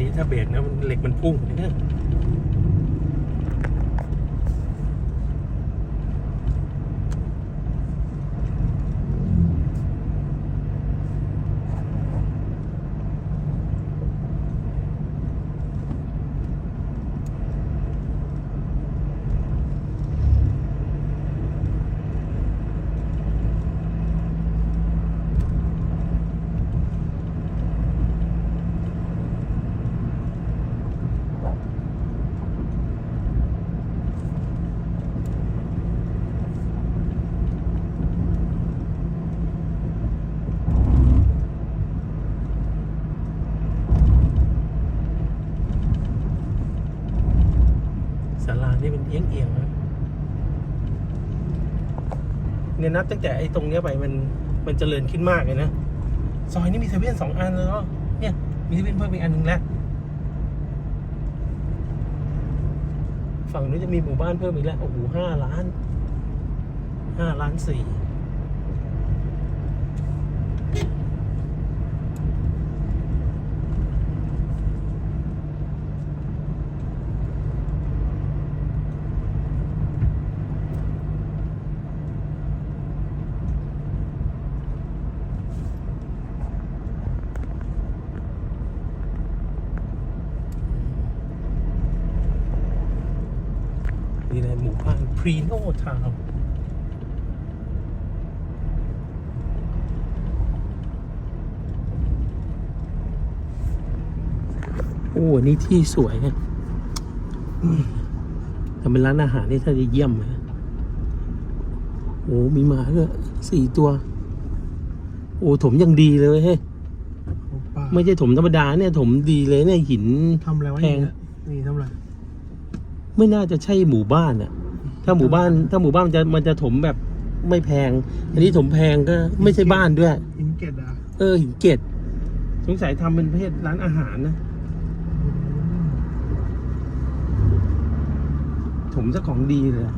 นี้ถ้าเบรกนะมันเหล็กมันพุ่งเลยนะ นี่มันเอียงเอียงๆนะเนี่ยนับตั้งแต่ไอ้ตรงเนี้ยไปมันมันเจริญขึ้นมากเลยนะซอยนี้มีเซเว่นสองอันเลยเนาะเนี่ย มีเซเว่นเพิ่มอีกอันหนึ่งแล้วฝั่งนู้นจะมีหมู่บ้านเพิ่มอีกแล้วโอ้โหห้าล้านห้าล้านสี่ นี่เลยหมู่บ้านพรีโนทาวโอ้นี่ที่สวยนะอืมแต่เป็นร้านอาหารนี่ถ้าจะเยี่ยมเลยนะโอ้ มีหมาด้วยสี่ตัว โอ้ถมยังดีเลยเฮ้ยโอป้าไม่ใช่ถมธรรมดาเนี่ย ถมดีเลยเนี่ยหินทำอะไรวะแพงนี่นี่ทำอะไร ไม่น่าจะใช่หมู่บ้านอะถ้าหมู่บ้าน ถ้าหมู่บ้านมันจะมันจะถมแบบไม่แพง อันนี้ถมแพงก็ไม่ใช่บ้านด้วย อินเกตอะเออหินเกตสงสัยทำเป็นประเภทร้านอาหารนะ ถมซะของดีเลยอะ